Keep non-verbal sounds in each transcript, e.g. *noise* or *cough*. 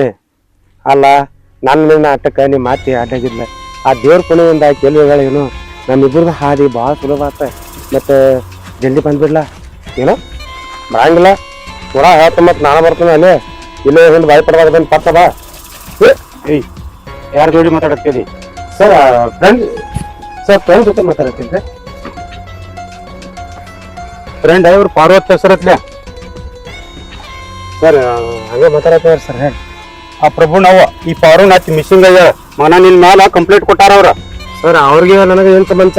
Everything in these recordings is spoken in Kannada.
ರೀ. ಅಲ್ಲ ನನ್ನ ನಾಟಕ ನಿಮ್ಮ ಮಾತಿ ಅಡ್ಡಾಗಿದ್ಲ ಆ ದೇವ್ರ ಕೊನೆಯಿಂದ ಕೆಲವುಗಳೇನು ನಮ್ಮಿಬ್ರದ್ದು ಹಾದಿ ಭಾಳ ಸುಲಭ ಆತ. ಮತ್ತು ಜಲ್ದಿ ಬಂದ್ಬಿಡ್ಲ? ಏನೋ? ಬರಂಗಿಲ್ಲ. ನೋಡ ಹೇಳ್ತ ಮತ್ತೆ ನಾನು ಬರ್ತೀನಿ ಅಲ್ಲೇ. ಇಲ್ಲೇ ಹಿಂದೆ ಬಾಯಿ ಅಂತ ಪತ್ತ ಬಾ. ಏಯ್, ಯಾರ ಜೋಡಿ ಮಾತಾಡತ್ತೀರಿ? ಸರ್ ಫ್ರೆಂಡ್ ಸರ್ ಫ್ರೆಂಡ್ ಜೊತೆ ಮಾತಾಡತ್ತೀನಿ ಫ್ರೆಂಡ್ ಇವ್ರು ಪಾರ್ವತ್ ಹೆಸರತ್ಲೆ ಸರ್ ಹಂಗೆ ಮಾತಾಡತ್ತೀರಿ ಸರ್, ಹೇಳಿ. ಆ ಪ್ರಭು ನಾವು ಈ ಪಾರು ನಾಚಿ ಮಿಸ್ಸಿಂಗ್ ಆಗ್ಯಾರ ಮನ ನಿನ್ ಮ್ಯಾಲ ಕಂಪ್ಲೇಂಟ್ ಕೊಟ್ಟಾರ ಅವ್ರ. ಸರ್ ಅವ್ರಿಗೆ ನನಗೆ ಏನು ಸಂಬಂಧ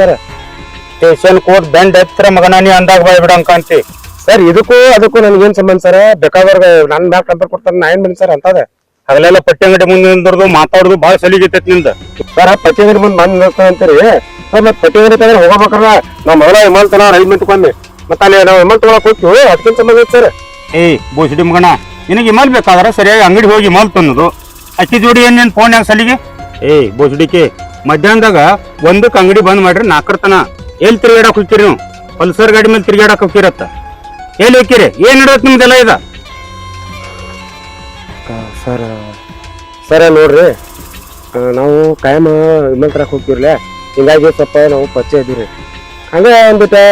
ಸ್ಟೇಷನ್ ಕೋರ್ಟ್ ಬೆಂಡ್ ಎತ್ತರ ಮಗನ ನೀ ಅಂದಾಗ ಬಾಯ್ ಬಿಡ ಅಂತಿ. ಸರ್ ಇದಕ್ಕೂ ಅದಕ್ಕೂ ನನಗೇನ್ ಸಂಬಂಧ ಸರ್? ಬೇಕಾದವ್ರಿಗೆ ನನ್ನ ಮ್ಯಾಲ ಕಂಪೇರ್ ಕೊಡ್ತಾರೆ ನಾ ಏನ್ ಬಂದ್ ಸರ್ ಅಂತದ? ಹಗಲೆಲ್ಲ ಪಟ್ಟಿ ಅಂಗಡಿ ಮುಂದೆ ನಿಂದ್ರದು ಮಾತಾಡುದು ಬಹಳ ಸಲಿಗೈತೆ ನಿಂದ. ಸರ್ ಪಟ್ಟಿ ಅಂಗಡಿ ಮುಂದೆ ಬಂದ್ ನಿಲ್ತಾ ಅಂತೀರಿ? ಸರ್ ಮತ್ತೆ ಪಟ್ಟಿ ಅಂಗಡಿ ತಗೊಂಡು ಹೋಗ್ಬೇಕಲ್ಲ ನಾವು ಮೊದಲ ವಿಮಾನ ತನ ಐದು ಮಿನಿಟ್ ಬಂದ್ವಿ ಮತ್ತೆ ಅಲ್ಲಿ ನಾವು ವಿಮಾನ ತಗೊಳಕ್ ಹೋಗ್ತೀವಿ ಅದಕ್ಕಿಂತ ಸಂಬಂಧ ಸರ್. ಏಯ್ ಬೋಸಡಿ ಮಗನ. ನಿನಗೆ ಮಾಲ್ ಬೇಕಾದ್ರೆ ಸರಿಯಾಗಿ ಅಂಗಡಿ ಹೋಗಿ ಮಾಲ್ ತಂದು ಅಕ್ಕಿ ಜೋಡಿ ಏನ್ ನಿನ್ ಫೋನ್ ಯಾಕೆ ಸಲಿಗೆ? ಏಯ್ ಬೋಸಡಿಕೆ. ಮಧ್ಯಾಹ್ನದಾಗ ಒಂದಕ್ಕೆ ಅಂಗಡಿ ಬಂದ್ ಮಾಡ್ರಿ ನಾಲ್ಕರ ತನ ಎಲ್ಲಿ ತಿರುಗಾಡಕ್ ಹೋಗ್ತೀರಿ ನೀವು? ಪಲ್ಸರ್ ಗಾಡಿ ಮೇಲೆ ತಿರುಗಾಡಕ್ ಹೋಗ್ತಿರತ್ತ? ಎಲ್ಲಿ ಹೋಗ್ತೀರಿ? ಏನ್ ನಡತ್ ನಿಮ್ದೆಲ್ಲ ಇದ? ಸರ್ ಸರ ನೋಡ್ರಿ. ನಾವು ಕಾಯಂ ವಿಮಲ್ ತರಕ್ ಹೋಗ್ತಿರ್ಲೆ ಹಿಂಗಾಗಿ ಸ್ವಲ್ಪ ನಾವು ಪರಿಚಯ ಇದೀವಿ ಹಂಗೆ ಅಂದ್ಬಿಟ್ಟು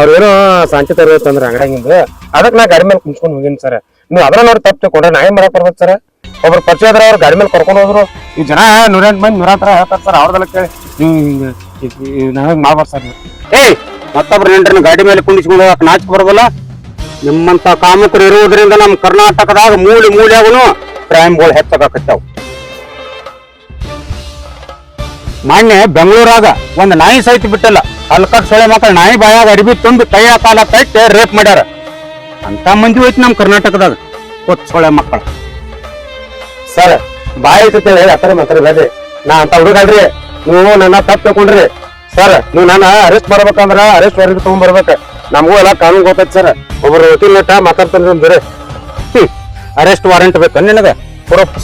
ಅವ್ರೇನೋ ಸಾಂಚಿ ತರಬೇಕಂದ್ರೆ ಅಂಗಡಿಯಾಗಿಂದ ಅದಕ್ಕೆ ನಾ ಗಾಡಿ ಮೇಲೆ ಕುಂತ್ಕೊಂಡು ಹೋಗಿನಿ ಸರ್. ನೀವು ಅದನ್ನ ನೋಡಿ ತಪ್ಪು ತಿಳ್ಕೊಂಡ್ರೆ ನಾ ಏನ್ ಮಾಡಕ್ ಬರ್ಬೇಕು ಸರ್? ಒಬ್ರು ಪರಿಚಯ ಆದ್ರೆ ಅವ್ರು ಗಾಡಿ ಮೇಲೆ ಕರ್ಕೊಂಡು ಹೋದ್ರು. ಈ ಜನ ನೂರೆಂಟ್ ಮಂದಿ ನೂರ ಹತ್ರ ಹೇಳ್ತಾರೆ ಸರ್, ಅವ್ರದೆಲ್ಲ ಕೇಳಿ ನೀವು ಮಾಡ್ಬಾರ್ದು ಸರ್ ನೀವು? ಏಯ್, ಮತ್ತೊಬ್ರು ನೆಂಟ್ರನ್ನ ಗಾಡಿ ಮೇಲೆ ಕುಂಡಿಸ್ಕೊಂಡು ಹೋಗಕ್ ನಾಚಿಕೆ ಬರೋದಲ್ಲ. ನಿಮ್ಮಂತ ಕಾಮಕರು ಇರುವುದರಿಂದ ನಮ್ಮ ಕರ್ನಾಟಕದಾಗ ಮೂಲೆ ಮೂಲೆಯಾಗನು ಕ್ರೈಮ್ಗಳು ಹೆಚ್ಚಾಗಕತ್ತಾವ. ಮೊನ್ನೆ ಬೆಂಗಳೂರಾಗ ಒಂದ್ ನಾಯಿ ಸಹಿತ ಬಿಟ್ಟಲ್ಲ. ಅಲ್ಕಟ್ ಸೊಳೆ ಮಕ್ಕಳು ನಾಯಿ ಬಾಯಾಗ ಅಡಿಬಿ ತುಂಬಿ ಕೈಯ ಕಾಲ ಕಟ್ಟಿ ರೇಪ್ ಮಾಡ್ಯಾರ. ಅಂತ ಮಂದಿ ಹೋಯ್ತು ನಮ್ಮ ಕರ್ನಾಟಕದಾಗ. ಸೊಳೆ ಮಕ್ಕಳು. ಸರ್, ಬಾಯಿ ಐತೆ ಹೇಳಿ ಮಾತ್ರ ಬೇರೆ ನಾ ಅಂತ ಹುಡುಗಲ್ರಿ ನೀವು ನನ್ನ ತಪ್ಪು ತಗೊಂಡ್ರಿ ಸರ್, ನೀವು ನನ್ನ ಅರೆಸ್ಟ್ ಬರ್ಬೇಕಂದ್ರ ಅರೆಸ್ಟ್ ವಾರೆಂಟ್ ತಗೊಂಡ್ ಬರ್ಬೇಕು ನಮಗೂ ಎಲ್ಲ ಕಾನೂನು ಗೊತ್ತೈತಿ ಸರ್. ಒಬ್ರು ವಕೀಲ್ ನಟ ಮಾತಾಡ್ತಾನೆ ಬೇರೆ ಅರೆಸ್ಟ್ ವಾರೆಂಟ್ ಬೇಕು ನಿನಗ.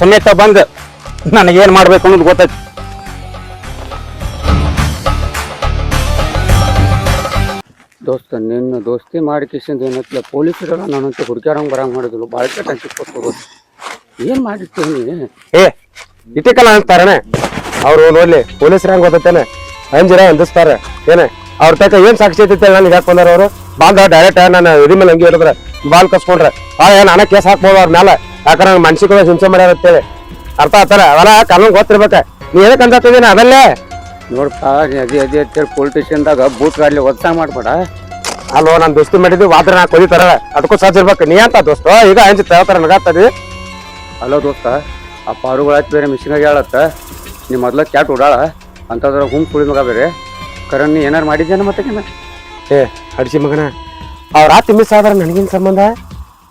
ಸಮೇತ ಬಂದ್. ನನಗೇನ್ ಮಾಡ್ಬೇಕು ಅನ್ನೋದು ಗೊತ್ತೈತಿ. ದೋಸ್ತ, ನಿನ್ನ ದೋಸ್ತಿ ಮಾಡಿ ಕಿಸಿಂದ ಏನತ್ಲ ಪೊಲೀಸರೆಲ್ಲ ನಾನಂತೂ ಹುಡುಕ್ಯಾರಂಗ್ ಬರಂಗ್ ಮಾಡಿದ್ರು. ಭಾಳ ಕೆಟ್ಟ ಅನ್ಸಿತ್ತು ಏನ್ ಮಾಡಿರ್ತೀನಿ ಏ, ಇಟ್ಟಿಕಲ್ಲ ಅಂತಾರಣ ಅವ್ರು ನೋಡ್ಲಿ ಪೊಲೀಸರ ಹೆಂಗ್ ಗೊತ್ತೇನೆ ಅಂಜಿರ ಅಂದಿಸ್ತಾರೆ ಏನ, ಅವ್ರ ತಕ್ಕ ಏನ್ ಸಾಕ್ಷಿ ಐತಿ ನಾನು ಯಾಕೆ ಬಂದಾರ ಅವರು? ಬಾಂಧ ಡೈರೆಕ್ಟ್ ನಾನು ಇದ್ರ ಮೇಲೆ ಹಂಗೆ ಹೇಳಿದ್ರೆ ಬಾಲ್ ಕಸ್ಕೊಂಡ್ರೆ. ಆ ನಾನ ಕೇಸ್ ಹಾಕ್ಬೋದು ಅವ್ರ ಮೇಲೆ ಯಾಕಂದ್ರೆ ನಂಗೆ ಮನ್ಸಿಗೆ ಹಿಂಸೆ ಮಾಡ್ಯಾರ ಅಂತೇಳಿ. ಅರ್ಥ ಆತಾರ ಅವೆಲ್ಲ ಕಾನೂನು ಗೊತ್ತಿರ್ಬೇಕ. ನೀ ಏನಕ್ಕೆ ಅಂತ ಅದಲ್ಲೇ. ನೋಡಪ್ಪ ನೀ ಅದೇ ಅದೇ ಅಂತೇಳಿ ಪೊಲೀಸ್ ಸ್ಟೇಷನ್ದಾಗ ಬೂಟ್ ಗಾಡ್ಲಿ ಒದ್ಸ ಮಾಡ್ಬೇಡ. ಅಲ್ಲೋ ನಾನು ದೋಸ್ತಿ ಮಾಡಿದ್ವಿ ವಾದ್ರ ನಾ ಕೊಯ್ತಾರ ಅದಕ್ಕೂ ಸಾಧ್ಯ ಇರ್ಬೇಕು. ನೀ ಅಂತ ದೋಸ್ತ? ಈಗ ಅಂಜಿ ತಗೋತಾರ ನಗಾತದಿ? ಅಲೋ ದೋಸ್ತ ಆ ಪಾರುಗಳಾಯ್ತು ಬೇರೆ ಮಿಷಿನಾಗ ಹೇಳತ್ತ ನೀ ಮೊದ್ಲು ಕ್ಯಾಟ್ ಓಡಾಳ ಅಂತದ್ರ ಹುಮ್ ಕುಳಿ ಮಗ ಬೇರೆ ಕರಣ್ ನೀ ಏನಾರು ಮಾಡಿದ್ದೇನೆ ಮತ್ತೆ ಏ ಅಡಿಸಿ ಮಗನ. ಅವ್ರ ಆತಿ ಮಿಸ್ ಆದ್ರ ನನಗಿನ ಸಂಬಂಧ?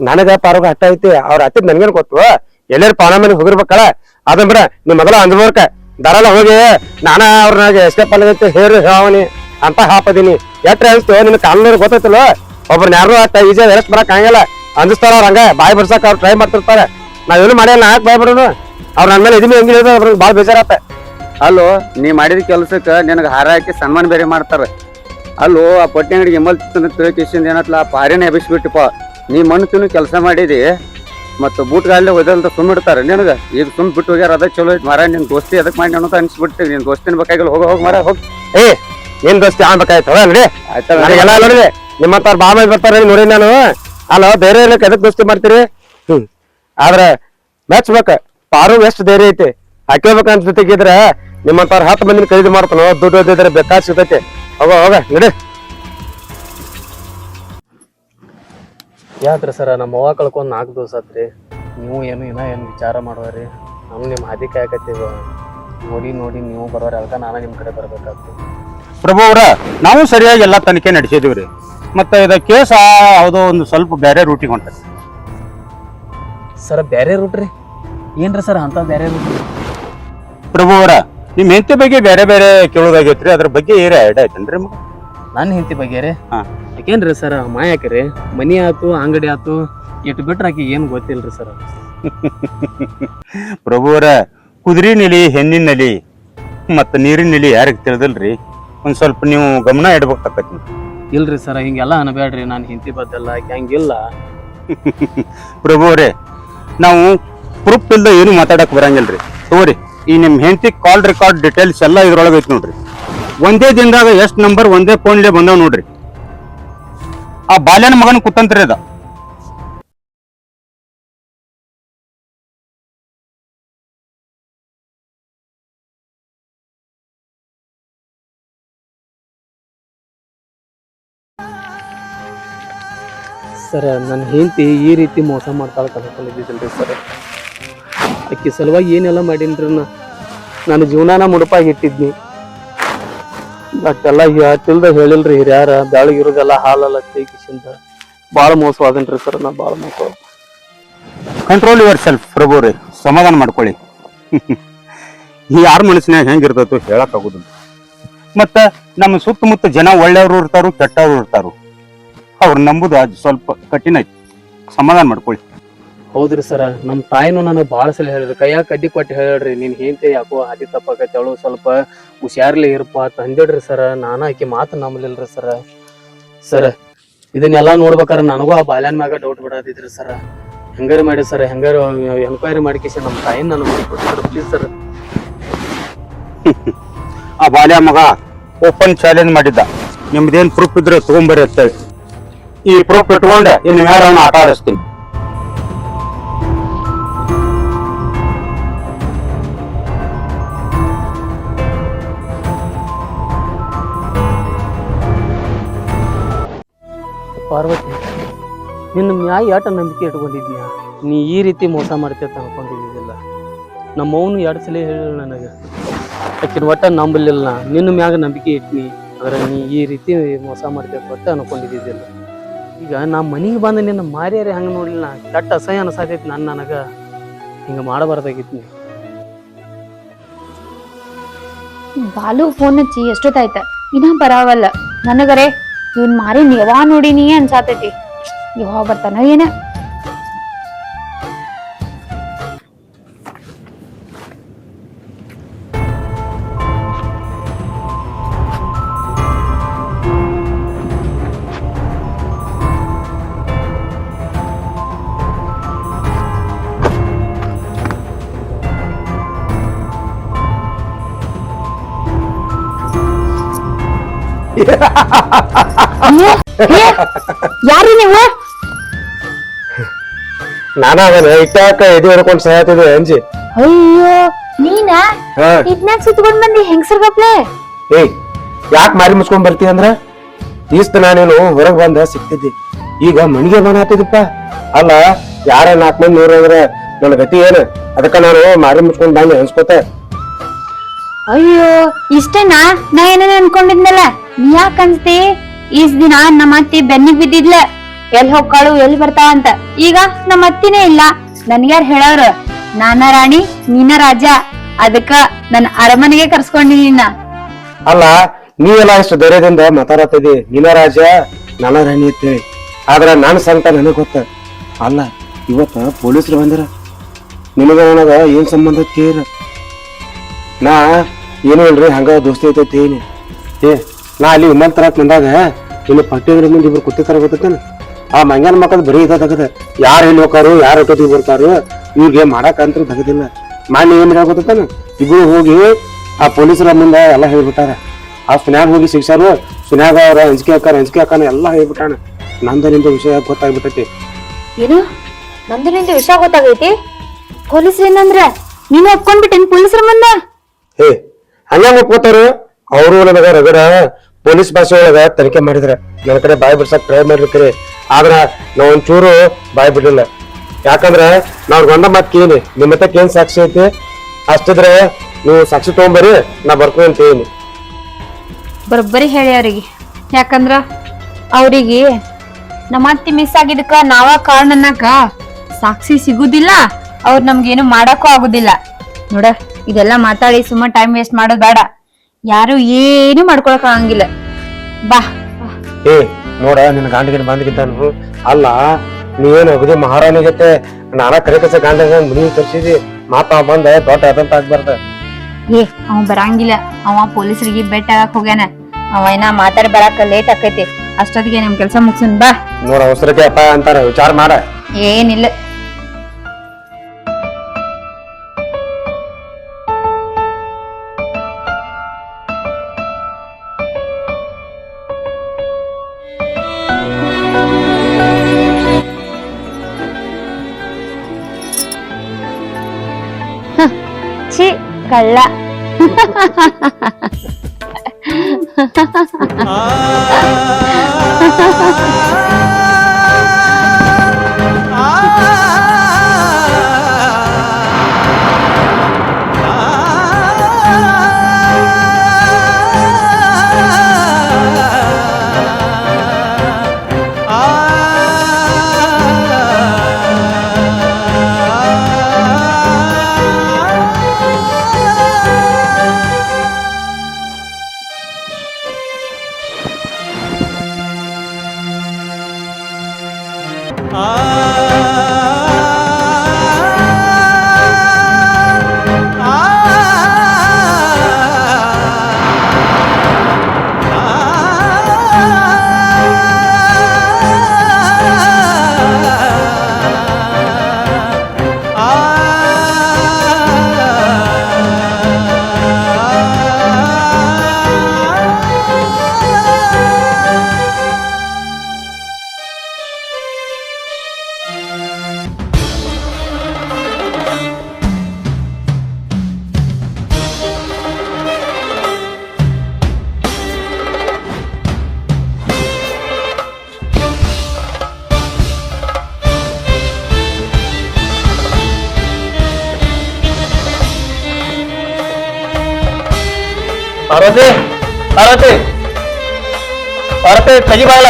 ನನಗೆ ಪಾರುಗ ಅಟ್ಟ ಐತಿ. ಅವ್ರ ಅತ್ತಿದ್ ನನಗೇನು ಗೊತ್ತು? ಎಲ್ಲರೂ ಪಾನ ಮನೆಗೆ ಹೋಗಿರ್ಬೇಕಲ್ಲ? ಅದನ್ ಬಿಡ ನೀ ಮೊದಲ ಅಂದ್ಬೋರ್ಕ ದರಲ್ಲ ಹೋಗಿ ನಾನ ಅವ್ರನ್ನಾಗ ಎಸ್ಕೇಪ್ ಅಂತ ಹೇಳಿ ಹೇಳವನಿ ಅಂತ ಹಾಪದೀನಿ. ಎಟ್ರ ಅನ್ಸ್ತು, ನಿನ್ ಕಾನೂನು ಗೊತ್ತೈತಲ್ಲ? ಒಬ್ರನ್ನ ಯಾರು ಅಟ್ಟ ಈಜಿ ಅರೆಸ್ಟ್ ಬರಕ್ ಆಗಲ್ಲ ಅಂದಿಸ್ತಾರ ಅವ್ರ ಹಂಗ, ಬಾಯಿ ಬರ್ಸಕ್ ಅವ್ರು ಟ್ರೈ ಮಾಡ್ತಿರ್ತಾರೆ. ನಾವೇನು ಮಾಡಿಲ್ಲ ಯಾಕೆ ಬಾಯ್ ಬಿಡೋನು ಅವ್ರ ನನ್ನ ಮೇಲೆ ಇದೀನಿ ಹೆಂಗಿಲ್ಲ ಅವ್ರಿಗೆ ಭಾಳ ಬೇಜಾರತ್ತ ಅಲ್ಲೋ, ನೀ ಮಾಡಿದ ಕೆಲ್ಸಕ್ಕೆ ನಿನಗೆ ಹಾರ ಹಾಕಿ ಸನ್ಮಾನ ಬೇರೆ ಮಾಡ್ತಾರ. ಅಲ್ಲೋ, ಆ ಪಟ್ಟಿ ಅಂಗಡಿಗೆ ಎಮ್ಮಲ್ ತಿಳ್ಕಿಸಿಂದ ಏನತ್ಲ? ಆ ಪಾರಿನ ಎಬ್ಬಿಸ್ಬಿಟ್ಟಪ್ಪ ನೀ ಮಣ್ಣು ತಿನ್ನು ಕೆಲಸ ಮಾಡಿದಿ. ಮತ್ತು ಬೂಟ್ಗಾಲೇ ಒದಲ್ದ ಸುಮ್ಮಿಡ್ತಾರೆ ನಿನಗೆ? ಈಗ ಸುಮ್ ಬಿಟ್ಟು ಹೋಗ್ಯಾರ ಅದಕ್ಕೆ ಚಲೋ ಐತಿ ಮಾರ ನಿನ್ ದೋಸ್ತಿ ಅದಕ್ಕೆ ಮಾಡಿ ಅಂತ ಅನ್ಸ್ಬಿಟ್ಟು ನಿನ್ ದೋಸ್ತಿನ ಬೇಕಾಗಿಲ್ಲ ಹೋಗ ಹೋಗಿ ಮಾರ ಹೋಗಿ. ಏ ಏನ್ ದೋಸ್ತಿ ಆಗ್ಬೇಕಾಯ್ತು ನೋಡಿ. ನನಗೆಲ್ಲ ನೋಡಿದೆ ನಿಮ್ಮಂತ ಬಾ ಮೇಲೆ ಬರ್ತಾರೆ ನೋಡಿ ನಾನು. ಅಲ್ಲ ಬೇರೆ ಏನಕ್ಕೆ ಎದಕ್ ದೋಸ್ತಿ ಮಾಡ್ತೀರಿ? ಹ್ಮ್. ಆದ್ರೆ ಮೆಚ್ಬೇಕ ಪಾರು ಎಷ್ಟು ಧೈರ್ಯ ಐತಿ? ಅಂತ ಜೊತೆಗಿದ್ರೆ ನಿಮ್ಮಂತಾರ ಹತ್ತು ಮಂದಿನ ಖರೀದಿ ಮಾಡ್ತಾನೋ ದುಡ್ಡು ಓದಿದ್ರೆ ಬೇಕಾದ ಸಿಗ್ತೈತಿ. ಹೋಗ ಹೋಗ ನಡಿ. ಯಾತ್ರಿ ಸರ? ನಮ್ಮ ಅವ್ವ ಕಳ್ಕೊಂಡು ನಾಲ್ಕು ದಿವಸ ಆತ್ರಿ. ನೀವು ಏನು ಇನ್ನ ಏನು ವಿಚಾರ ಮಾಡೋರಿ ನಮ್ಗೆ ನಿಮ್ಮ ಹಾದಿ ಕಾಯಕತ್ತೀವಿ ನೋಡಿ ನೋಡಿ ನೀವು ಬರೋರಿ ಅದಕ್ಕೆ ನಾನು ನಿಮ್ಮ ಕಡೆ ಬರ್ಬೇಕಾಗ್ತದೆ. ಪ್ರಭು ಅವರ ನಾವು ಸರಿಯಾಗಿ ಎಲ್ಲ ತನಿಖೆ ನಡೆಸಿದೀವ್ರಿ. ಮತ್ತೆ ಇದ ಕೇಸ ಯಾವುದೋ ಒಂದು ಸ್ವಲ್ಪ ಬೇರೆ ರೂಟಿಗೆ ಹೊಂಟ ಸರ ಬೇರೆ ರೂಟ್ ರೀ? ಏನ್ರಿ ಸರ್ ಅಂತ ಬೇರೆ ರೂಟ್ ಪ್ರಭು ಅವರ ನಿಮ್ಮ ಹೆಂಡತಿ ಬಗ್ಗೆ ಬೇರೆ ಬೇರೆ ಕೇಳೋದಾಗೈತ್ರಿ. ಅದ್ರ ಬಗ್ಗೆ ಏರಿ ಐಡಿಯಾ ಐತೇನ್ರಿ ನಿಮ್ಗೆ? ನನ್ನ ಹೆಂಡತಿ ಬಗ್ಗೆ ರೀ? ಹಾ. ಯಾಕೇನ್ರಿ ಸರ್ ಮಾಯಾಕ್ರಿ? ಮನಿ ಆತು ಅಂಗಡಿ ಆತು ಇಟ್ಟು ಬಿಟ್ರೆ ಆಕೆ ಏನು ಗೊತ್ತಿಲ್ರಿ ಸರ್? *laughs* ಪ್ರಭುವರ ಕುದುರೆ ನೆಲೆ ಹೆಣ್ಣಿನ ನೆಲಿ ಮತ್ತು ನೀರಿನ ನಲಿ ಯಾರಿಗೆ ತಿಳಿದಿಲ್ರಿ? ಒಂದು ಸ್ವಲ್ಪ ನೀವು ಗಮನ ಇಡ್ಬೇಕಾಕತಿ ಇಲ್ರಿ ಸರ್ ಹಿಂಗೆಲ್ಲ ಅನ್ಬೇಡ್ರಿ ನಾನು ಹಿಂತಿ ಬದ್ದಲ್ಲ ಆಕಿ ಹಂಗಿಲ್ಲ. *laughs* ಪ್ರಭುವರೇ ನಾವು ಪ್ರೂಫ್ ಇಲ್ದ ಏನು ಮಾತಾಡಕ್ ಬರಂಗಿಲ್ರಿ. ತಗೋರಿ ಈ ನಿಮ್ಮ ಹೆಂಡತಿ ಕಾಲ್ ರೆಕಾರ್ಡ್ ಡೀಟೇಲ್ಸ್ ಎಲ್ಲ ಇದ್ರೊಳಗೆ ಐತೆ ನೋಡ್ರಿ. ಒಂದೇ ದಿನದಾಗ ಎಷ್ಟು ನಂಬರ್ ಒಂದೇ ಫೋನ್ಲೇ ಬಂದಾವ್ ನೋಡ್ರಿ. ಆ ಬಾಲ್ಯನ ಮಗನ ಕುತಂತ್ರ ಅದ. ಸರ್ ನನ್ನ ಹೆಂಡತಿ ಈ ರೀತಿ ಮೋಸ ಮಾಡ್ತಾಳೆ ಕನ್ಕೊಂಡಿದ್ದಿದ್ದಲ್ರಿ ಸರ್. ಅಕ್ಕಿ ಸಲುವಾಗಿ ಏನೆಲ್ಲ ಮಾಡೀನ್ರಿ ನಾನು ಜೀವನಾನ ಮುಡುಪಾಗಿ ಇಟ್ಟಿದ್ನಿ. ಎಲ್ಲ ತಿಳ್ದ ಹೇಳಿಲ್ರಿ ಹಿರಿಯಾರ ಬೆಳಗಿರೋದೆಲ್ಲ ಹಾಲೆಲ್ಲ ಕೈಕಿಸಿಂದ ಭಾಳ ಮೋಸವಾದನ್ರಿ ಸರ್ ನಾ ಭಾಳ ಮೋಸ ಕಂಟ್ರೋಲ್ ಯುವರ್ ಸೆಲ್ಫ್ ಪ್ರಭು ರೀ ಸಮಾಧಾನ ಮಾಡ್ಕೊಳ್ಳಿ. *laughs* ಈ ಯಾರು ಮನಸ್ಸಿನಾಗ ಹೆಂಗಿರ್ತೈತೋ ಹೇಳಕ್ ಆಗುದಿಲ್ಲ ಮತ್ತ ನಮ್ಮ ಸುತ್ತಮುತ್ತ ಜನ ಒಳ್ಳೆಯವರು ಇರ್ತಾರು, ಕೆಟ್ಟವರು ಇರ್ತಾರು. ಅವ್ರು ನಂಬುದು ಸ್ವಲ್ಪ ಕಠಿಣ ಸಮಾಧಾನ ಮಾಡ್ಕೊಳ್ಳಿ. ಹೌದ್ರಿ ಸರ ನಮ್ಮ ತಾಯಿನೂ ನನಗೆ ಭಾಳ ಸಲ ಹೇಳಿದ್ರಿ, ಕೈಯಾಗ ಕಡ್ಡಿ ಕೊಟ್ಟು ಹೇಳ್ರಿ, ನೀನ್ ಹೆಂಡತಿ ಯಾಕೋ ಹಾದಿ ತಪ್ಪಾಕೈತಿ ಸ್ವಲ್ಪ ಹುಷಾರ್ಲಿ ಇರಪ್ಪ ಅಂತ ಸರ, ನಾನು ಆಕಿ ಮಾತು ನಂಬಲಿಲ್ರಿ ಸರ. ಸರ, ಇದನ್ನೆಲ್ಲ ನೋಡ್ಬೇಕಾರ ನನಗೂ ಆ ಬಾಲ್ಯನ ಮ್ಯಾಗ ಡೌಟ್ ಬಿಡದಿದ್ರಿ ಸರ. ಹೆಂಗಾರ ಮಾಡಿ ಸರ್, ಹೆಂಗಾರ ಎನ್ಕ್ವೈರಿ ಮಾಡಿಕೇಸಿ ನಮ್ಮ ತಾಯಿನ ನಾನು ಬಿಟ್ಬಿಡ್ತಾರೆ ಪ್ಲೀಸ್ ಸರ್. ಆ ಬಾಲ್ಯ ಮಗ ಓಪನ್ ಚಾಲೆಂಜ್ ಮಾಡಿದ್ದ. ನಿಮ್ದೇನ್ ಪ್ರೂಫ್ ಇದ್ರೆ ತಗೊಂಬರಿ ಅಂತ ಈ ಪ್ರೂಫ್ ಇಟ್ಕೊಂಡೆ, ಇನ್ನು ಮೇಲೆ ಆಟ ಆಡಿಸ್ತೀನಿ ಪಾರ್ವತಿ, ನಿನ್ನ ಮ್ಯಾಯ ಆಟ ನಂಬಿಕೆ ಇಟ್ಕೊಂಡಿದ್ಯಾ? ನೀ ಈ ರೀತಿ ಮೋಸ ಮಾಡ್ತೀಯ ಅಂತ ಅನ್ಕೊಂಡಿದ್ದಿಲ್ಲ ನಮ್ಮ ಅವನು ಎರಡು ಸಲ ಹೇಳಿಲ್ಲ ನನಗೆ. ಅಕ್ಕಿನ ಒಟ್ಟ ನಂಬಲಿಲ್ಲ. ನಿನ್ನ ಮ್ಯಾಗ ನಂಬಿಕೆ ಇಟ್ನಿ. ಆದ್ರೆ ನೀ ಈ ರೀತಿ ಮೋಸ ಮಾಡ್ತೀಯ ಒಟ್ಟ ಅನ್ಕೊಂಡಿದ್ದಿಲ್ಲ ಈಗ ನಾ ಮನೆಗೆ ಬಂದು ನಿನ್ನ ಮಾರ್ಯಾರೆ ಹಂಗೆ ನೋಡಲಿಲ್ಲ. ಕಟ್ಟ ಅಸಹ್ಯ ಅನ್ಸಾತೈತಿ ನಾನು ನನಗೆ. ಹಿಂಗೆ ಮಾಡಬಾರ್ದಾಗಿತ್ತು ನೀ ಬಾಲು ಫೋನ್ ಹಚ್ಚಿ ಎಷ್ಟೊತ್ತಾಯ್ತ? ಇನ್ನೂ ಬರಾವಲ್ಲ ನನಗರೆ ಇವನ್ ಮಾರಿ ಯಾವಾಗ ನೋಡಿನಿ ಅನ್ಸಾತೈತಿ. ಯಾವಾಗ ಬರ್ತಾನ ಏನ. *laughs* ಯಾರಿ ನೀವು? ನಾನ ಅದನ್ನ ಇಟ್ಟಾಕ ಇದು ಹಿಡ್ಕೊಂಡು ಸಾಯ್ತಿದ್ದೆ ಅಂಜಿ. ಅಯ್ಯೋ ನೀನ? ಹಾ. ಇದ್ನಾಗ ಸುತ್ಕೊಂಡ್ ಬಂದಿ? ಹೆಂಗಸರ್ ಗಪ್ಲೆ? ಏಯ್ ಯಾಕೆ ಮಾರಿ ಮುಚ್ಕೊಂಡ್ ಬರ್ತಿ ಅಂದ್ರ? ಈಸ್ತ ನಾನೇನು ಹೊರಗ್ ಬಂದ ಸಿಕ್ತಿದ್ದಿ. ಈಗ ಮಣಿಗೆ ಬಂದ ಆತಿದಪ್ಪ ಅಲ್ಲ ಯಾರ ನಾಲ್ಕು ಮಂದಿ ನೂರ ಅಂದ್ರ ನನ್ನ ಗತಿ ಏನು? ಅದಕ್ಕ ನಾನು ಮಾರಿ ಮುಚ್ಕೊಂಡ್ ಬಂದೆ ಅನ್ಸ್ಕೊತ. ಅಯ್ಯೋ ಇಷ್ಟೇನಾ? ನಾ ಏನೇನ ಅನ್ಕೊಂಡಿದ್ನಲ್ಲ. ನೀ ಯಾಕ ಅನ್ಸ್ತಿ? ಈಸ್ ದಿನ ನಮ್ಮ ಅತ್ತಿ ಬೆನ್ನಿಗ್ ಬಿದ್ದಿದ್ಲ. ಎಲ್ ಹೋಗ್ಕಾಳು ಎಲ್ ಬರ್ತಾವ ಅಂತ. ಈಗ ನಮ್ಮ ಅತ್ತಿನೇ ಇಲ್ಲ. ನನ್ಗ್ಯಾರ್ ಹೇಳೋರು, ನಾನ ರಾಣಿ, ನೀನ ರಾಜ. ಅದಕ್ಕ ನನ್ನ ಅರಮನೆಗೆ ಕರ್ಸ್ಕೊಂಡಿನ ಅಲ್ಲ, ನೀವೆಲ್ಲ ಇಷ್ಟು ಧೈರ್ಯದಿಂದ ಮಾತಾಡತ್ತಿದಿ ನೀನ ರಾಜ ನನ್ನ ರಾಣಿ ಅಂತೇಳಿ. ಆದ್ರ ನಾನು ಸಂತ ನನಗ್ ಗೊತ್ತ. ಅಲ್ಲ, ಇವತ್ತ ಪೊಲೀಸರು ಬಂದಿರ. ನಿನಗ ನನಗ ಏನ್ ಸಂಬಂಧ ಕೇರ ನಾ, ಏನು ಇಲ್ರಿ ಹಂಗ ದೋಸ್ತಿ ಐತೈತಿ ಏನಿ ಏ, ನಾ ಅಲ್ಲಿ ವಿಮಾನ ತರಕ್ ಬಂದಾಗ ಇನ್ನು ಪಟ್ಟಿ ಅಂಗಡಿ ಮುಂದೆ ಇಬ್ರು ಕುತ್ತಿ ತರ ಗೊತ್ತೇನ ಆ ಮಂಗನ ಮಕ್ಕಳು ಬರೀ ಇದ ತಗದ ಯಾರು ಹೆಣ್ಣು ಹೋಗಾರು ಯಾರು ಒಟ್ಟೊತ್ತಿಗೆ ಬರ್ತಾರು ಇವ್ರಿಗೆ ಮಾಡಕ್ ಅಂತ ತಗದಿಲ್ಲ ಮಾನ್ಯ ಏನ್ ಗೊತ್ತಾನ ಇಬ್ರು ಹೋಗಿ ಆ ಪೊಲೀಸರ ಮುಂದೆ ಎಲ್ಲ ಹೇಳ್ಬಿಟ್ಟಾರ. ಆ ಸುನ್ಯಾಗ ಹೋಗಿ ಶಿಕ್ಷಾರು ಸುನ್ಯಾಗ ಅವ್ರ ಅಂಜಿಕೆ ಹಾಕಾರ ಅಂಜಿಕೆ ಹಾಕಾನ ಎಲ್ಲ ಹೇಳ್ಬಿಟ್ಟಾನ. ನಂದನಿಂದ ವಿಷಯ ಗೊತ್ತಾಗ್ಬಿಟ್ಟೈತಿ. ಏನು? ನಂದನಿಂದ ವಿಷಯ ಗೊತ್ತಾಗೈತಿ? ಪೊಲೀಸ್ ಏನಂದ್ರ ನೀನು ಒಪ್ಕೊಂಡ್ಬಿಟ್ಟೇನ್ ಪೊಲೀಸರ ಮುಂದ? ಹೇ ಹಂಗ ಒಪ್ಕೋತಾರ? ಅವರು ನನಗ ರಗಡ ಪೊಲೀಸ್ ಭಾಷೆ ಒಳಗ ತನಿಖೆ ಮಾಡಿದ್ರೆ ನನ್ನ ಕಡೆ ಬಾಯಿ ಬಿಡ್ಸಕ್ ಟ್ರೈ ಮಾಡಿರ್ತೀರಿ ಆದ್ರ ನಾ ಒಂಚೂರು ಬಾಯಿ ಬಿಡಲಿಲ್ಲ. ಯಾಕಂದ್ರೆ ನಾವ್ ಗಂಡ ಮಾತ್ ಕೇಳಿ, ನಿಮ್ಮ ಹತ್ತಕ್ ಏನ್ ಸಾಕ್ಷಿ ಐತಿ? ಅಷ್ಟಿದ್ರೆ ನೀವು ಸಾಕ್ಷಿ ತಗೊಂಬರಿ, ನಾ ಬರ್ತೀನಿ ಅಂತ ಹೇಳಿ. ಬರೋಬ್ಬರಿ ಹೇಳಿ ಅವ್ರಿಗೆ. ಯಾಕಂದ್ರ ಅವ್ರಿಗೆ ನಮ್ಮ ಅತ್ತಿ ಮಿಸ್ ಆಗಿದ್ದಕ್ಕ ನಾವ ಕಾರಣ ಅನ್ನಕ ಸಾಕ್ಷಿ ಸಿಗುದಿಲ್ಲ, ಅವ್ರು ಏನು ಮಾಡಕ್ಕೂ ಆಗುದಿಲ್ಲ. ನೋಡ, ಇದೆಲ್ಲ ಮಾತಾಡಿ ಸುಮ್ಮ ಟೈಮ್ ವೇಸ್ಟ್ ಮಾಡೋದ್ ಬೇಡ. ಯಾರು ಏನು ಮಾಡ್ಕೊಳಕ್ ಆಗಂಗಿಲ್ಲ. ಬಾ. ಏ ನೋಡ ನಿನ್ನ ಗಂಡಗಿನ ಬಂದ್ಗಿದ್ದಾನು ಅಲ್ಲ ನೀನು ಅಗದಿ ಮಹಾರಾಣಿ ಜೊತೆ ನಾನ ಕರೆ ಕಸ ಗಂಡ ಮುನಿ ತರ್ಸಿದಿ? ಮಾತಾ ಬಂದ ದೊಡ್ಡ ಅದಂತ ಆಗ್ಬಾರ್ದ. ಏ ಅವ ಬರಂಗಿಲ್ಲ. ಅವ ಪೊಲೀಸರಿಗೆ ಬೆಟ್ಟ ಆಗಕ್ ಹೋಗ್ಯಾನ. ಅವ ಏನ ಮಾತಾಡಿ ಬರಾಕ ಲೇಟ್ ಆಕೈತಿ. ಅಷ್ಟೊತ್ತಿಗೆ ನಿಮ್ ಕೆಲ್ಸ ಮುಗ್ಸನ್ ಬಾ. ನೋಡ ಅವಸರಕ್ಕೆ ಅಪ್ಪ ಅಂತಾರ. ವಿಚಾರ ಮಾಡ. ಏನಿಲ್ಲ. వచ్చి కళ్ళ. *laughs* Ah ಪಾರ್ವತಿ ಪಾರ್ವತಿ. ಪಾರ್ವತಿ ತೆಗಿಬಾಳ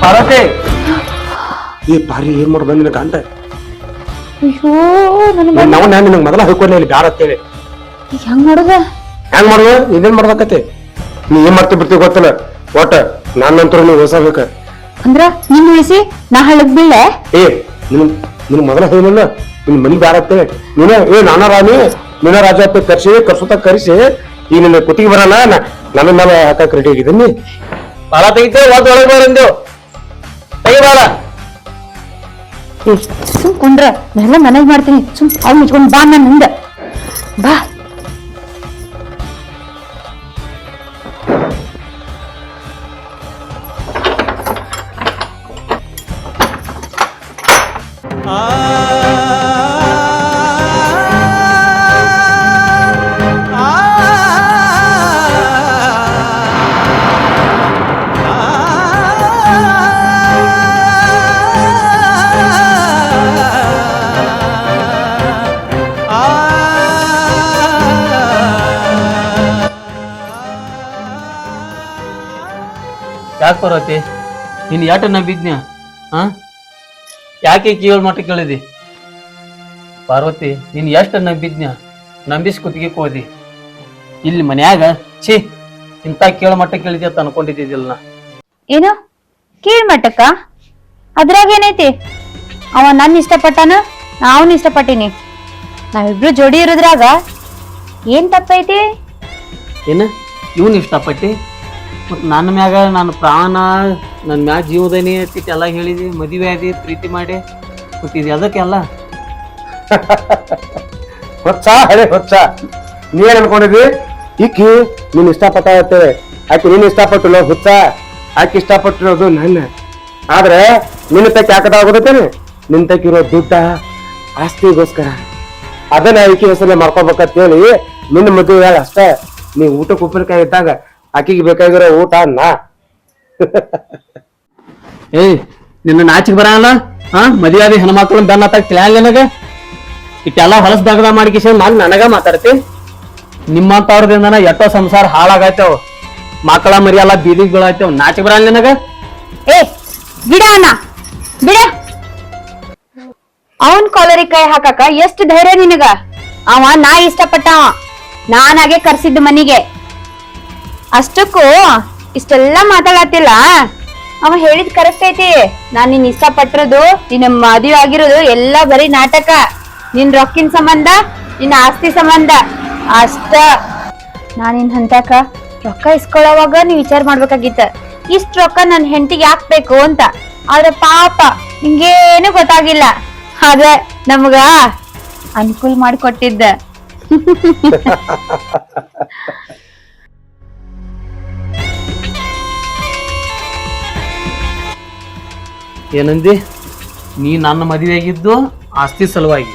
ಪಾರ್ವತಿ. ಈ ಪಾರಿ ಏನ್ ಮಾಡ್ ಬಂದಿನ ಗಂಡ? ಅಯ್ಯೋ ನನ್ ನಾವು ನಾನು ನಿನಗೆ ಮೊದಲ ಹೇಳ್ಕೊಡ್ಲಿ ಇಲ್ಲಿ ಬ್ಯಾಡ ಅಂತೇಳಿ. ಹೆಂಗ್ ಮಾಡುದ? ಹೆಂಗ್ ಮಾಡುವ ಇದೇನ್ ಮಾಡ್ಬೇಕತ್ತೆ? ನೀ ಏನ್ ಮಾಡ್ತಿ ಬಿಡ್ತಿ ಗೊತ್ತಿಲ್ಲ. ಒಟ್ಟ ನನ್ನಂತರ ನೀವು ಹೊಸಬೇಕ ಅಂದ್ರ ನಿನ್ ಉಳಿಸಿ ನಾ ಹಳ್ಳಕ್ ಬೀಳೆ ಏ ನಿನ್ ನಿನ್ ಮೊದಲ ಹೇಳಿಲ್ಲ ನಿನ್ ಮನಿ ಬ್ಯಾಡ ಅಂತೇಳಿ. ನೀನ ಏ ನಾನ ರಾಣಿ? ನೀನ ರಾಜ ಅಂತ ಕರ್ಸಿ ಕರ್ಸುತ್ತ ಕರೆಸಿ ಈ ನಿನ್ನ ಕುತ್ತಿಗೆ ಬರಲ್ಲ ನಾನು ನನ್ನ ಮೇಲೆ ಹಾಕಕ್ ರೆಡಿ ಆಗಿದ್ದೀನಿ. ಬಾಳ ತೆಗಿತೆ ಒಂದು ಒಳಗೆ ಬರಂದು ತೆಗಿ ಬಾಳ ಸುಮ್ ಕುಂಡ್ರ ನಾನೆಲ್ಲ ಮನೆಗ್ ಮಾಡ್ತೀನಿ. ಸುಮ್ ಅವ್ನು ಮುಚ್ಕೊಂಡು ಬಾ ನನ್ ಹಿಂದೆ ಬಾ. ಯಾಕೆ ಪಾರ್ವತಿ ನೀನು ಯಾಟ ನಂಬಿದ್ನ್ಯ ಹಾ ಯಾಕೆ ಕೇಳ್ ಮಟ್ಟ ಕೇಳಿದಿ? ಪಾರ್ವತಿ ನೀನು ಎಷ್ಟು ನಂಬಿದ್ನ್ಯ ನಂಬಿಸಿ ಕುತ್ತಿಗೆ ಕೋದಿ ಇಲ್ಲಿ ಮನ್ಯಾಗ ಛೀ ಇಂಥ ಕೇಳ ಮಟ್ಟ ಕೇಳಿದ್ಯ ಅಂತ ಅನ್ಕೊಂಡಿದ್ದಿಲ್ಲ ಏನು? ಕೇಳ ಮಟ್ಟಕ್ಕ? ಅದ್ರಾಗ ಏನೈತಿ? ಅವ ನನ್ ಇಷ್ಟಪಟ್ಟಾನ? ನಾವನ್ ಇಷ್ಟಪಟ್ಟಿನಿ. ನಾವಿಬ್ರು ಜೋಡಿ ಇರೋದ್ರಾಗ ಏನ್ ತಪ್ಪೈತಿ? ಏನ? ಇವನ್ ಇಷ್ಟಪಟ್ಟಿ? ಮತ್ ನನ್ನ ಮ್ಯಾಗ ನನ್ನ ಪ್ರಾಣ, ನನ್ನ ಮ್ಯಾಗ ಜೀವದನಿ ಅಂತ ಎಲ್ಲ ಹೇಳಿದಿ, ಮದುವೆ ಆದಿ, ಪ್ರೀತಿ ಮಾಡಿ. ಮತ್ತು ಇದು ಅದಕ್ಕೆಲ್ಲ *laughs* ಹೊಚ್ಚ, ಹಳೆ ಹೊಚ್ಚ. ನೀ ಅನ್ಕೊಂಡಿದ್ವಿ ಈಕಿ ನೀನ್ ಇಷ್ಟಪಟ್ಟ ನೀನು ಆಕೆ ನೀನು ಇಷ್ಟಪಟ್ಟಿಲ್ಲ ಹುಚ್ಚ, ಆಕೆ ಇಷ್ಟಪಟ್ಟಿರೋದು ನನ್ನ. ಆದ್ರೆ ನಿನ್ನ ತಕ್ಕ ಯಾಕದ ಗೊತ್ತೇನೆ? ನಿನ್ನ ತಕ್ಕಿರೋ ದುಡ್ಡ, ಆಸ್ತಿಗೋಸ್ಕರ. ಅದನ್ನ ಈಕಿ ಹೆಸರೇ ಮಾಡ್ಕೋಬೇಕಂತ ಹೇಳಿ ನಿನ್ನ ಮದುವೆ ಅಷ್ಟೇ. ನೀ ಊಟಕ್ಕೆ ಉಪ್ಪಿನಕಾಯಿ ಇದ್ದಾಗ ಆಕಿಗೆ ಬೇಕಾಗಿರೋ ಊಟ ಅನ್ನ. ಏಯ್ ನಿನ್ನ ನಾಚಿಗೆ ಬರಲ್ಲ? ಹಾ ಮದುವೆ ಹೆಣ್ಮಕ್ಳು ಬೆನ್ನ ತಿಳಿಯಲ್ಲ ನನಗ? ಇಟ್ಟೆಲ್ಲ ಹೊಲಸ್ ದಗದ ಮಾಡ್ಕಿಸ ನಾನು ನನಗ ಮಾತಾಡ್ತಿ? ನಿಮ್ಮಂತವ್ರದಿಂದನ ಎಷ್ಟೋ ಸಂಸಾರ ಹಾಳಾಗೈತೇವ್. ಮಕ್ಕಳ ಮರಿಯಲ್ಲ ಬೀದಿಗೆ ಬೀಳಾಯ್ತೇವ್. ನಾಚಿಗೆ ಬರಲ್ಲ ನಿನಗ? ಏ ಬಿಡ ಅಣ್ಣ. ಬಿಡ. ಅವನ್ ಕಾಲರಿ ಕೈ ಹಾಕಾಕ ಎಷ್ಟ್ ಧೈರ್ಯ ನಿನಗ? ಅವ ನಾ ಇಷ್ಟಪಟ್ಟ ನಾನಾಗೆ ಕರ್ಸಿದ್ದು ಮನಿಗೆ. ಅಷ್ಟಕ್ಕೂ ಇಷ್ಟೆಲ್ಲ ಮಾತಾಡತ್ತಿಲ್ಲ. ಅವ ಹೇಳಿದ್ ಕರೆಕ್ಟ್ ಐತಿ. ನಾನ್ ನಿನ್ ಇಷ್ಟಪಟ್ಟಿರೋದು, ನಿನ್ನ ಮದುವೆ ಆಗಿರೋದು ಎಲ್ಲ ಬರೀ ನಾಟಕ. ನಿನ್ ರೊಕ್ಕಿನ ಸಂಬಂಧ, ನಿನ್ನ ಆಸ್ತಿ ಸಂಬಂಧ. ಅಷ್ಟ. ನಾನಿನ್ ಹಂತಕ ರೊಕ್ಕ ಇಸ್ಕೊಳ್ಳೋವಾಗ ನೀವ್ ವಿಚಾರ ಮಾಡ್ಬೇಕಾಗಿತ್ತ. ಇಷ್ಟ್ ರೊಕ್ಕ ನನ್ ಹೆಂಡತಿಗೆ ಹಾಕ್ಬೇಕು ಅಂತ. ಆದ್ರೆ ಪಾಪ, ನಿಂಗೇನು ಗೊತ್ತಾಗಿಲ್ಲ. ಆದ್ರೆ ನಮ್ಗ ಅನುಕೂಲ ಮಾಡಿಕೊಟ್ಟಿದ್ದ. *laughs* ಏನಂದಿ ನೀ ನನ್ನ ಮದುವೆಯಾಗಿದ್ದು ಆಸ್ತಿ ಸಲುವಾಗಿ.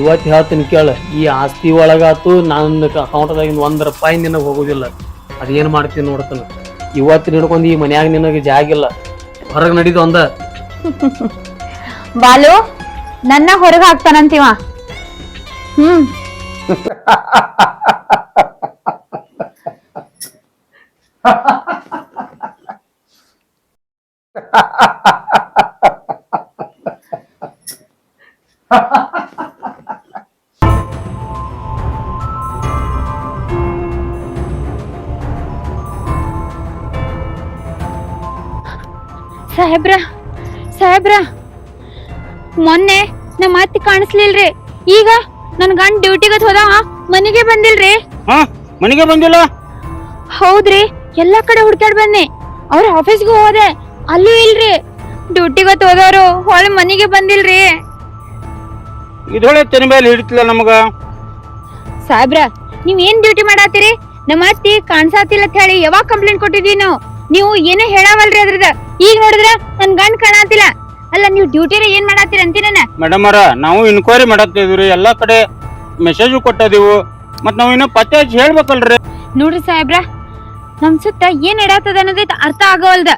ಇವತ್ತು ಹೇಳ್ತೀನಿ ಕೇಳ ಈ ಆಸ್ತಿ ಒಳಗಾತು ನನ್ನ ಅಕೌಂಟ್ದಾಗಿಂದ ಒಂದು ರೂಪಾಯಿ ನಿನಗೆ ಹೋಗೋದಿಲ್ಲ. ಅದೇನು ಮಾಡ್ತೀನಿ ನೋಡ್ತಾನೆ ಇವತ್ತು ಹಿಡ್ಕೊಂಡು ಈ ಮನ್ಯಾಗ ನಿನಗೆ ಜಾಗಿಲ್ಲ ಹೊರಗೆ ನಡೀದು ಒಂದ *laughs* ಬಾಲು ನನ್ನ ಹೊರಗೆ ಹಾಕ್ತಾನಂತೀವ? ಹ್ಮ್. *laughs* ಸಾಹೇಬ್ರ ಸಾಹೇಬ್ರ ಮೊನ್ನೆ ನಮ್ಮ ಅತ್ತಿ ಕಾಣಿಸ್ಲಿಲ್ರಿ. ಈಗ ನನ್ ಗಂಡ್ ಡ್ಯೂಟಿಗೆ ಹೋದ ಮನೆಗೆ ಬಂದಿಲ್ರಿ. ಹಾ ಮನೆಗೆ ಬಂದಿಲ್ಲ? ಹೌದ್ರಿ ಎಲ್ಲಾ ಕಡೆ ಹುಡ್ಕ್ಯಾಡ್ ಬನ್ನಿ ಅವ್ರ ಆಫೀಸ್ಗೂ ಹೋದೆ ಅಲ್ಲೂ ಇಲ್ರಿ. ಡ್ಯೂಟಿಗೆ ಹೋದವ್ರು ಹೊಳ್ ಮನೆಗೆ ಬಂದಿಲ್ರಿ. ಇದೊಳೆ ತೆನೆ ಮೇಲೆ ಹಿಡಿತಿಲ್ಲ ನಮಗ. ಸಾಹೇಬ್ರ ನೀವ್ ಏನ್ ಡ್ಯೂಟಿ ಮಾಡಾತೀರಿ? ನಮ್ಮ ಅತ್ತಿ ಕಾಣ್ಸಾತಿಲ್ಲ ಅಂತ ಹೇಳಿ ಯಾವಾಗ ಕಂಪ್ಲೇಂಟ್ ಕೊಟ್ಟಿದ್ವಿ ನಾವು? ನೀವು ಏನೇ ಹೇಳಾವಲ್ರಿ ಅದ್ರದ. ಈಗ ನೋಡಿದ್ರ ನನ್ ಗಂಡ್ ಕಾಣಾತಿಲ್ಲ. ಅಲ್ಲ ನೀವು ಡ್ಯೂಟಿರ ಏನ್ ಮಾಡಾತೀರಿ ಅಂತೀನ ಮೇಡಮ್ ಅರ ನಾವು ಇನ್ಕ್ವೈರಿ ಮಾಡತ್ತಿದ್ವಿ ಎಲ್ಲಾ ಕಡೆ ಮೆಸೇಜ್ ಕೊಟ್ಟದಿವು ಮತ್ ನಾವ್ ಇನ್ನ ಪತ್ತೆ ಹಚ್ಚಿ ಹೇಳ್ಬೇಕಲ್ರಿ. ನೋಡ್ರಿ ಸಾಹೇಬ್ರ ನಮ್ ಸುತ್ತ ಏನ್ ಇಡಾತದ ಅನ್ನೋದೈತ ಅರ್ಥ ಆಗವಲ್ದ.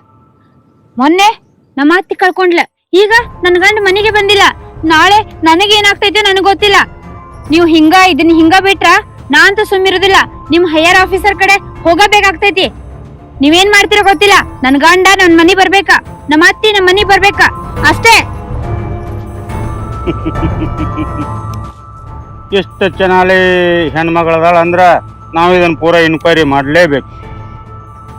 ಮೊನ್ನೆ ನಮ್ಮ ಅತ್ತಿ ಕಳ್ಕೊಂಡ್ಲ. ಈಗ ನನ್ ಗಂಡ ಮನೆಗೆ ಬಂದಿಲ್ಲ. ನಾಳೆ ನನಗೆ ಏನಾಗ್ತೈತೆ ನನಗೆ ಗೊತ್ತಿಲ್ಲ. ನೀವು ಹಿಂಗ ಇದನ್ನ ಹಿಂಗ ಬಿಟ್ರ ನಾ ಅಂತೂ ಸುಮ್ಮಿರೋದಿಲ್ಲ ನಿಮ್ ಹೈಯರ್ ಆಫೀಸರ್ ಕಡೆ ಹೋಗಬೇಕಾಗ್ತೈತಿ. ನೀವೇನ್ ಮಾಡ್ತೀರೋ ಗೊತ್ತಿಲ್ಲ. ನನ್ ಗಂಡ ನನ್ ಮನಿ ಬರ್ಬೇಕ? ನಮ್ಮ ಅತ್ತಿ ನಮ್ ಮನಿ ಬರ್ಬೇಕಾ? ಅಷ್ಟೇ. *laughs* ಎಷ್ಟು ಚೆನ್ನಾಗಿ ಹೆಣ್ಮಗಳದಾಳ ಅಂದ್ರ ನಾವು ಇದನ್ನ ಪೂರ ಇನ್ಕ್ವೈರಿ ಮಾಡ್ಲೇಬೇಕು.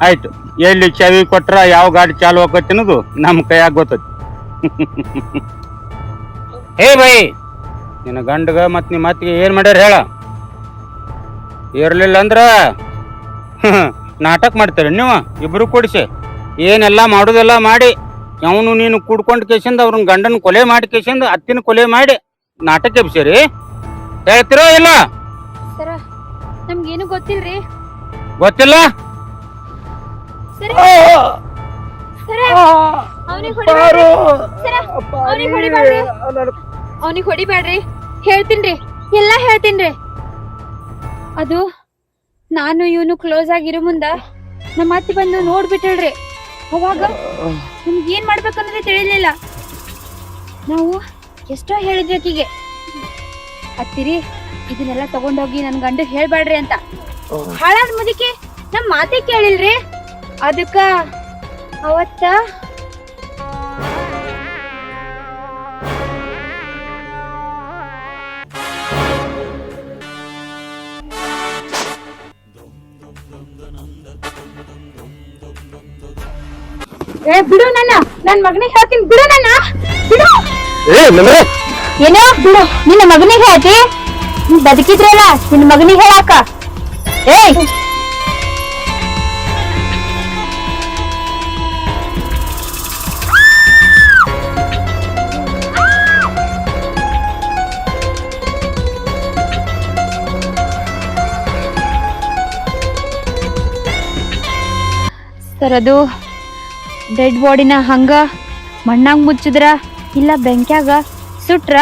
ಆಯ್ತು. ಎಲ್ಲಿ ಚವಿ ಕೊಟ್ರ ಯಾವ ಗಾಡಿ ಚಾಲು ಅನ್ನೋದು ನಮ್ಮ ಕೈಯಾಗ ಗೊತ್ತೈತಿ. *laughs* ಹೇ ಬೈ. ನಿನ್ನ ಗಂಡಗ ಮತ್ತು ನಿಮ್ಮ ಅತ್ತಿಗೆ ಏನು ಮಾಡ್ಯಾರ ಹೇಳ. ಇರಲಿಲ್ಲ ಅಂದ್ರೆ ನಾಟಕ ಮಾಡ್ತೀರಿ ನೀವು ಇಬ್ರು ಕೂಡಿಸಿ. ಏನೆಲ್ಲ ಮಾಡೋದೆಲ್ಲ ಮಾಡಿ ಅವನು ನೀನು ಕೂಡ್ಕೊಂಡು ಕೇಸಿಂದ ಅವ್ರನ್ನ ಗಂಡನ ಕೊಲೆ ಮಾಡಿ ಕೇಸಿಂದ ಅತ್ತಿನ ಕೊಲೆ ಮಾಡಿ ನಾಟಕ ಎಬ್ಸಿರಿ ಹೇಳ್ತಿರೋ ಇಲ್ಲ? ಸರ ನಮ್ಗೇನು ಗೊತ್ತಿಲ್ರಿ. ಗೊತ್ತಿಲ್ಲ? ಸರಿ ಸರಿ. ಅವನಿಗೆ ಹೊಡಿಬೇಡ್ರಿ ಹೇಳ್ತೀನ್ರಿ ಎಲ್ಲಾ ಹೇಳ್ತೀನ್ರಿ ಅದು ನಾನು ಇವನು ಕ್ಲೋಸ್ ಆಗಿರೋ ಮುಂದ ನಮ್ಮ ಅತ್ತಿ ಬಂದು ನೋಡ್ಬಿಟ್ಟಳ್ರಿ ಅವಾಗ ನಿಮ್ಗೆ ಏನ್ ಮಾಡ್ಬೇಕನ್ನೋದೇ ತಿಳಿಲಿಲ್ಲ. ನಾವು ಎಷ್ಟೋ ಹೇಳಿದ್ರಿ ಆಕಿಗೆ. ಅತ್ತಿರಿ ಇದನ್ನೆಲ್ಲ ತಗೊಂಡೋಗಿ ನನ್ ಗಂಡ ಹೇಳ್ಬೇಡ್ರಿ ಅಂತ. ಹಾಳಾದ ಮುದಕ್ಕೆ ನಮ್ ಮಾತೇ ಕೇಳಿಲ್ರಿ. ಅದಕ್ಕ ಅವತ್ತ ಏ ಬಿಡು ನನ್ನ. ನನ್ ಮಗನಿಗೆ ಹೇಳ್ತೀನಿ. ಬಿಡು ನನ್ನ. ಬಿಡು. ಏ ಏನೋ ಬಿಡು. ನಿನ್ನ ಮಗನಿಗೆ ಹೇಳ್ತಿ. ನೀನ್ ಬದುಕಿದ್ರಲ್ಲ ನಿನ್ನ ಮಗನಿಗೆ ಹೇಳಾಕ. ಏಯ್! ಸರ್ ಅದು ಡೆಡ್ ಬಾಡಿನ ಹಂಗ ಮಣ್ಣಾಗ ಮುಚ್ಚಿದ್ರ ಇಲ್ಲ ಬೆಂಕ್ಯಾಗ ಸುಟ್ರ?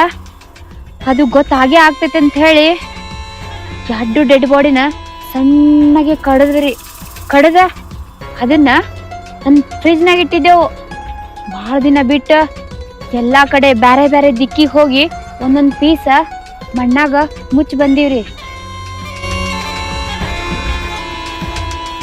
ಅದು ಗೊತ್ತಾಗೇ ಆಗ್ತೈತೆ ಅಂತ ಹೇಳಿ ಎರಡು ಡೆಡ್ ಬಾಡಿನ ಸಣ್ಣಗೆ ಕಡದ್ರಿ. ಕಡದ? ಅದನ್ನ ನನ್ನ ಫ್ರಿಜ್ನಾಗ ಇಟ್ಟಿದ್ದೆವು. ಭಾಳ ದಿನ ಬಿಟ್ಟು ಎಲ್ಲ ಕಡೆ ಬೇರೆ ಬೇರೆ ದಿಕ್ಕಿಗೆ ಹೋಗಿ ಒಂದೊಂದು ಪೀಸ ಮಣ್ಣಾಗ ಮುಚ್ಚಿ ಬಂದೀವ್ರಿ.